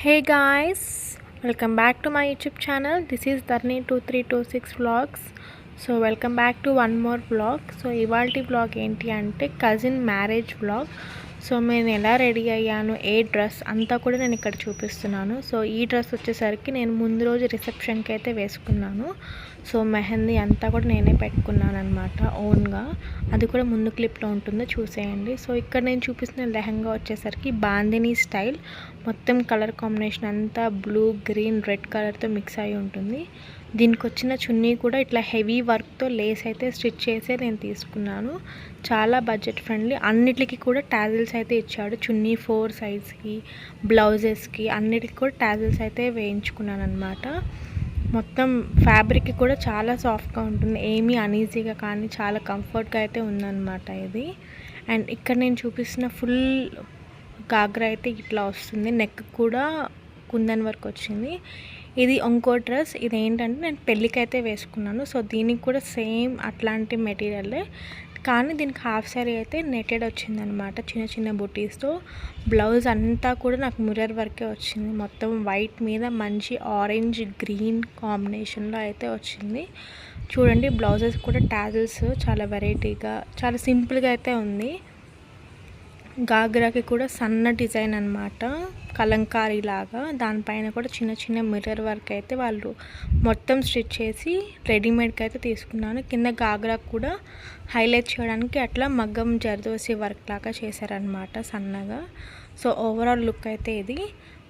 Hey guys welcome back to my YouTube channel this is Dharni two three two six vlogs so welcome back to one more vlog so ఇవాళ vlog ఏంటి అంటే cousin marriage vlog so నేను ఎలా ready అయ్యాను ఏ dress అంతా కూడా నేను ఇక్కడ చూపిస్తున్నాను. సో ఈ డ్రెస్ వచ్చేసరికి నేను ముందు రోజు రిసెప్షన్కి అయితే వేసుకున్నాను. సో మెహందీ అంతా కూడా నేనే పెట్టుకున్నాను అనమాట ఓన్గా. అది కూడా ముందు క్లిప్లో ఉంటుందో చూసేయండి. సో ఇక్కడ నేను చూపిస్తున్న లెహంగా వచ్చేసరికి బాందినీ స్టైల్. మొత్తం కలర్ కాంబినేషన్ అంతా బ్లూ గ్రీన్ రెడ్ కలర్తో మిక్స్ అయి ఉంటుంది. దీనికి వచ్చిన చున్నీ కూడా ఇట్లా హెవీ వర్క్తో లేస్ అయితే స్టిచ్ చేసే నేను తీసుకున్నాను. చాలా బడ్జెట్ ఫ్రెండ్లీ. అన్నిటికీ కూడా టాజిల్స్ అయితే ఇచ్చాడు. చున్నీ ఫోర్ సైజ్కి బ్లౌజెస్కి అన్నిటికీ కూడా టాజిల్స్ అయితే వేయించుకున్నాను అనమాట మొత్తం ఫ్యాబ్రిక్ కూడా చాలా సాఫ్ట్గా ఉంటుంది. ఏమీ అనీజీగా కానీ చాలా కంఫర్ట్గా అయితే ఉందన్నమాట ఇది. అండ్ ఇక్కడ నేను చూపిస్తున్న ఫుల్ గాగ్రా అయితే ఇట్లా వస్తుంది. నెక్ కూడా కుందన్ వరకు వచ్చింది. ఇది ఇంకో డ్రెస్. ఇది ఏంటంటే నేను పెళ్ళికైతే వేసుకున్నాను. సో దీనికి కూడా సేమ్ అట్లాంటి మెటీరియలే. కానీ దీనికి హాఫ్ శారీ అయితే నెటెడ్ వచ్చిందనమాట. చిన్న చిన్న బుటీస్తో. బ్లౌజ్ అంతా కూడా నాకు మిర్రర్ వర్కే వచ్చింది. మొత్తం వైట్ మీద మంచి ఆరెంజ్ గ్రీన్ కాంబినేషన్లో అయితే వచ్చింది. చూడండి బ్లౌజెస్ కూడా టాజిల్స్. చాలా వెరైటీగా చాలా సింపుల్గా అయితే ఉంది. గాగ్రాకి కూడా సన్న డిజైన్ అనమాట కలంకారీ లాగా దానిపైన కూడా చిన్న చిన్న మిర్రర్ వర్క్ అయితే వాళ్ళు మొత్తం స్టిచ్ చేసి రెడీమేడ్కి అయితే తీసుకున్నాను. కింద గాగ్రాకి కూడా హైలైట్ చేయడానికి అట్లా మగ్గం జరదోసి వర్క్ లాగా చేశారనమాట సన్నగా. సో ఓవరాల్ లుక్ అయితే ఇది.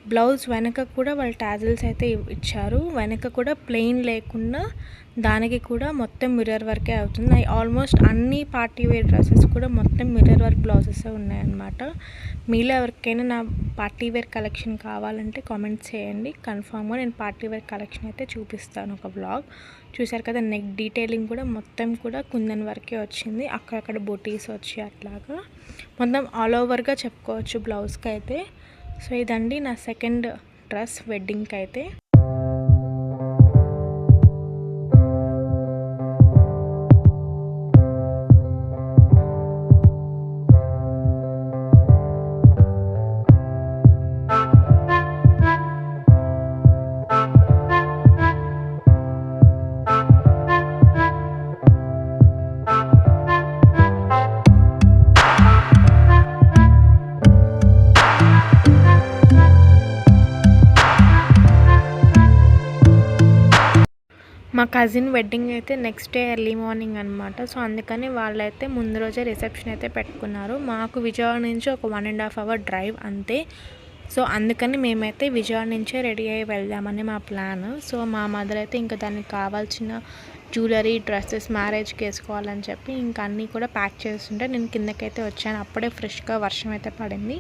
బ్లౌజ్ వెనక కూడా వాళ్ళు టాజిల్స్ అయితే ఇచ్చారు. వెనక కూడా ప్లెయిన్ లేకుండా దానికి కూడా మొత్తం మిర్రర్ వర్కే అవుతుంది. ఆల్మోస్ట్ అన్ని పార్టీ వేర్ డ్రెస్సెస్ కూడా మొత్తం మిర్రర్ వర్క్ బ్లౌజెస్ ఉన్నాయన్నమాట. మీలో ఎవరికైనా నా పార్టీ వేర్ కలెక్షన్ కావాలంటే కామెంట్స్ చేయండి. కన్ఫామ్గా నేను పార్టీ వేర్ కలెక్షన్ అయితే చూపిస్తాను ఒక బ్లాగ్. చూశారు కదా నెక్ డీటెయిలింగ్ కూడా మొత్తం కూడా కుందన్ వరకే వచ్చింది. అక్కడక్కడ బొటీస్ వచ్చి అట్లాగా. మొత్తం ఆల్ ఓవర్గా చెప్పుకోవచ్చు బ్లౌజ్కి అయితే సో ఇదండి నా సెకండ్ డ్రెస్ వెడ్డింగ్కి అయితే మా కజిన్ వెడ్డింగ్ అయితే నెక్స్ట్ డే ఎర్లీ మార్నింగ్ అనమాట సో అందుకని వాళ్ళైతే ముందు రోజే రిసెప్షన్ అయితే పెట్టుకున్నారు. మాకు విజయవాడ నుంచి ఒక one and half hour drive అంతే. సో అందుకని మేమైతే విజయవాడ నుంచే రెడీ అయ్యి వెళ్దామని మా ప్లాన్ సో మా మదర్ అయితే ఇంకా దానికి కావాల్సిన జ్యువెలరీ డ్రెస్సెస్ మ్యారేజ్కి వేసుకోవాలని చెప్పి ఇంకా అన్నీ కూడా ప్యాక్ చేస్తుంటే నేను కిందకైతే వచ్చాను. అప్పుడే ఫ్రెష్గా వర్షం అయితే పడింది.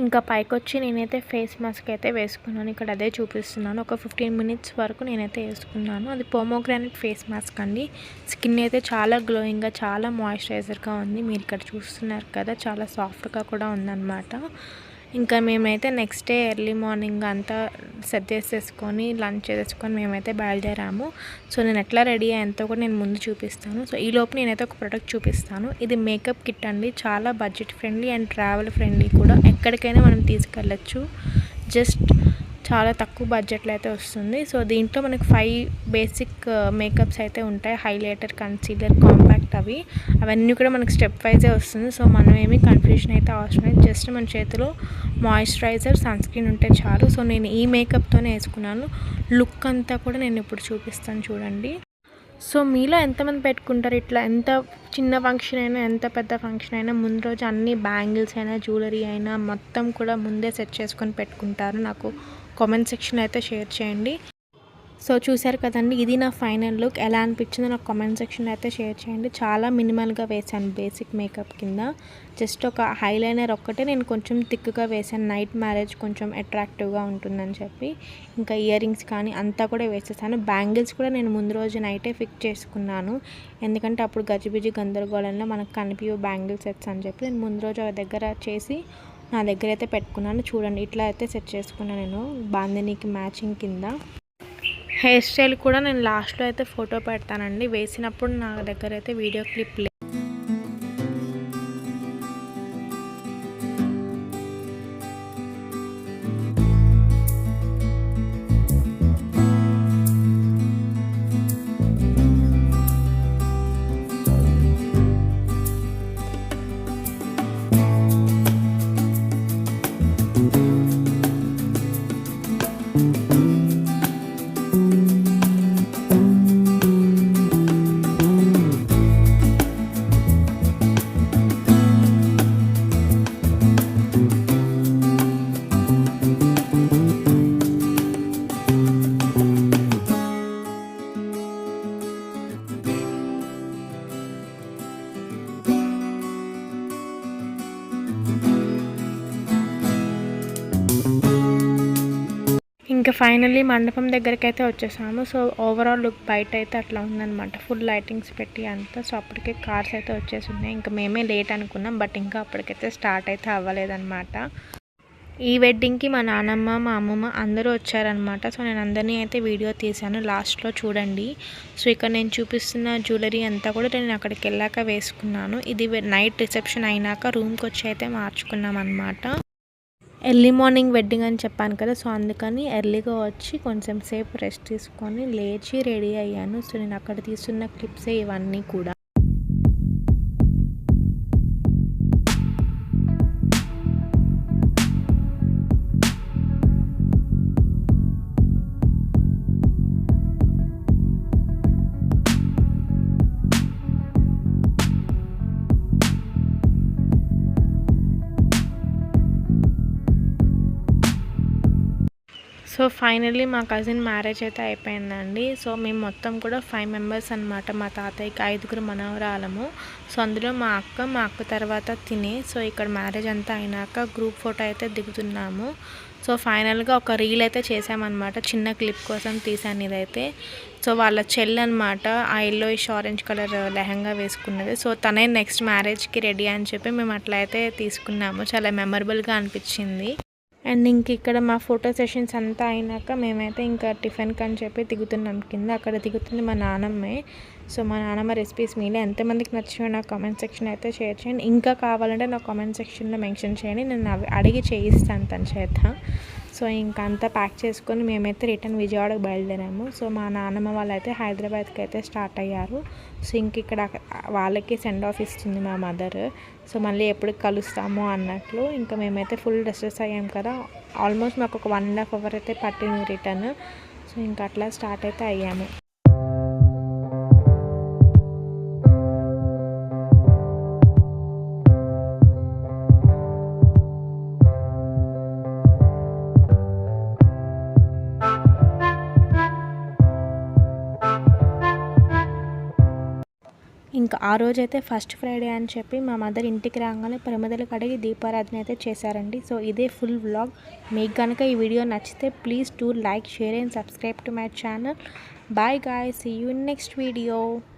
ఇంకా పైకి వచ్చి నేనైతే ఫేస్ మాస్క్ అయితే వేసుకున్నాను. ఇక్కడ అదే చూపిస్తున్నాను. ఒక ఫిఫ్టీన్ మినిట్స్ వరకు నేనైతే వేసుకున్నాను. అది పోమోగ్రానైట్ ఫేస్ మాస్క్ అండి. స్కిన్ అయితే చాలా గ్లోయింగ్గా చాలా మాయిశ్చరైజర్గా ఉంది. మీరు ఇక్కడ చూస్తున్నారు కదా చాలా సాఫ్ట్గా కూడా ఉందన్నమాట. ఇంకా మేమైతే నెక్స్ట్ డే ఎర్లీ మార్నింగ్ అంతా సర్దేసేసుకొని లంచ్ చేసేసుకొని మేమైతే బయలుదేరాము. సో నేను ఎట్లా రెడీ అయ్యేంతో కూడా నేను ముందు చూపిస్తాను. సో ఈ లోపు నేనైతే ఒక ప్రోడక్ట్ చూపిస్తాను. ఇది మేకప్ కిట్ అండి. చాలా budget friendly and travel friendly కూడా. ఎక్కడికైనా మనం తీసుకెళ్ళచ్చు. జస్ట్ చాలా తక్కువ బడ్జెట్లో అయితే వస్తుంది. సో దీంట్లో మనకి ఫైవ్ బేసిక్ మేకప్స్ అయితే ఉంటాయి. హైలైటర్ కన్సీలర్ కాంపాక్ట్ అవి. అవన్నీ కూడా మనకు స్టెప్ వైజే వస్తుంది. సో మనం ఏమీ కన్ఫ్యూషన్ అయితే అవసరం లేదు. జస్ట్ మన చేతిలో మాయిశ్చరైజర్ సన్ స్క్రీన్ ఉంటే చాలు. సో నేను ఈ మేకప్తోనే వేసుకున్నాను. లుక్ అంతా కూడా నేను ఇప్పుడు చూపిస్తాను చూడండి. సో మీలో ఎంతమంది పెట్టుకుంటారు? ఇట్లా ఎంత చిన్న ఫంక్షన్ అయినా ఎంత పెద్ద ఫంక్షన్ అయినా ముందు రోజు అన్ని బ్యాంగిల్స్ అయినా జ్యువెలరీ అయినా మొత్తం కూడా ముందే సెట్ చేసుకొని పెట్టుకుంటారు. నాకు కామెంట్ సెక్షన్ అయితే షేర్ చేయండి. సో చూసారు కదండి ఇది నా ఫైనల్ లుక్. ఎలా అనిపించిందో నాకు కామెంట్ సెక్షన్ అయితే షేర్ చేయండి. చాలా మినిమల్గా వేసాను బేసిక్ మేకప్ కింద. జస్ట్ ఒక హైలైనర్ ఒక్కటే నేను కొంచెం థిక్గా వేసాను నైట్ మ్యారేజ్ కొంచెం అట్రాక్టివ్గా ఉంటుందని చెప్పి. ఇంకా ఇయర్ రింగ్స్ కానీ అంతా కూడా వేసేసాను. బ్యాంగిల్స్ కూడా నేను ముందు రోజు నైటే ఫిక్స్ చేసుకున్నాను. ఎందుకంటే అప్పుడు గజిబిజి గందరగోళంలో మనకు కనిపించే బ్యాంగిల్స్ సెట్స్ అని చెప్పి నేను ముందు రోజు ఒక దగ్గర చేసి నా దగ్గర అయితే పెట్టుకున్నాను. చూడండి ఇట్లా అయితే సెట్ చేసుకున్నాను నేను. బాందినీకి మ్యాచింగ్ కింద. హెయిర్ స్టైల్ కూడా నేను లాస్ట్లో అయితే ఫోటో పెడతానండి. వేసినప్పుడు నా దగ్గర అయితే వీడియో క్లిప్ ఇంకా ఫైనల్లీ మండపం దగ్గరికి అయితే వచ్చేసాము. సో ఓవరాల్ లుక్ బయట అయితే అట్లా ఉందనమాట ఫుల్ లైటింగ్స్ పెట్టి అంతా. సో అప్పటికే కార్స్ అయితే వచ్చేసి ఉన్నాయి. ఇంకా మేమే లేట్ అనుకున్నాం. బట్ ఇంకా అప్పటికైతే స్టార్ట్ అయితే అవ్వలేదన్నమాట. ఈ వెడ్డింగ్కి మా నాన్నమ్మ మా అమ్మమ్మ అందరూ వచ్చారనమాట సో నేను అందరినీ అయితే వీడియో తీశాను. లాస్ట్లో చూడండి. సో ఇక్కడ నేను చూపిస్తున్న జ్యువెలరీ అంతా కూడా నేను అక్కడికి వెళ్ళాక వేసుకున్నాను. ఇది నైట్ రిసెప్షన్ అయినాక రూమ్కి వచ్చి అయితే మార్చుకున్నాం అనమాట ఎర్లీ మార్నింగ్ వెడ్డింగ్ అని చెప్పాను కదా సో అందుకని ఎర్లీగా వచ్చి కొంచెం సేపు రెస్ట్ తీసుకొని లేచి రెడీ అయ్యాను. సో నేను అక్కడ తీసుకున్న క్లిప్సే ఇవన్నీ కూడా. సో ఫైనల్లీ మా కజిన్ మ్యారేజ్ అయితే అయిపోయిందండి. సో మేము మొత్తం కూడా ఫైవ్ మెంబర్స్ అనమాట మా తాతయ్యకి ఐదుగురు మనవరాలము. సో అందులో మా అక్క మా అక్క తర్వాత తిని. సో ఇక్కడ మ్యారేజ్ అంతా అయినాక గ్రూప్ ఫోటో అయితే దిగుతున్నాము. సో ఫైనల్గా ఒక రీల్ అయితే చేసామన్నమాట చిన్న క్లిప్ కోసం తీసాను ఇదైతే. సో వాళ్ళ చెల్లి అనమాట ఆ ఇష్ ఆరెంజ్ కలర్ లెహంగా వేసుకున్నది. సో తనే నెక్స్ట్ మ్యారేజ్కి రెడీ అని చెప్పి మేము అట్లా అయితే తీసుకున్నాము. చాలా మెమరబుల్గా అనిపించింది. అండ్ ఇంక ఇక్కడ మా ఫోటో సెషన్స్ అంతా అయినాక మేమైతే ఇంకా టిఫిన్కి అని చెప్పి దిగుతున్నాం కింద. అక్కడ దిగుతుంది మా నానమ్మే. సో మా నానమ్మ రెసిపీస్ మీలో. ఎంతమందికి నచ్చినా నా కామెంట్ సెక్షన్ అయితే షేర్ చేయండి. ఇంకా కావాలంటే నా కామెంట్ సెక్షన్లో మెన్షన్ చేయండి. నేను అవి అడిగి చేయిస్తాను తను చేత. సో ఇంకా అంతా ప్యాక్ చేసుకొని మేమైతే రిటర్న్ విజయవాడకు బయలుదేరాము. సో మా నాన్నమ్మ వాళ్ళు అయితే హైదరాబాద్కి అయితే స్టార్ట్ అయ్యారు. సో ఇంక ఇక్కడ వాళ్ళకి సెండ్ ఆఫ్ ఇస్తుంది మా మదర్. సో మళ్ళీ ఎప్పుడు కలుస్తాము అన్నట్లు ఇంకా మేమైతే ఫుల్ డ్రెస్సెస్ అయ్యాం కదా. ఆల్మోస్ట్ మాకు ఒక వన్ అండ్ హాఫ్ అవర్ అయితే పట్టింది రిటర్న్. సో ఇంకా అట్లా స్టార్ట్ అయితే అయ్యాము. ఇంకా ఆ రోజైతే ఫస్ట్ ఫ్రైడే అని చెప్పి మా మదర్ ఇంటికి రాగానే ప్రమిదలు కడిగి దీపారాధన అయితే చేశారండి. సో ఇదే ఫుల్ వ్లాగ్. మీకు కనుక ఈ వీడియో నచ్చితే please to like share and subscribe to my channel. Bye guy see you next video.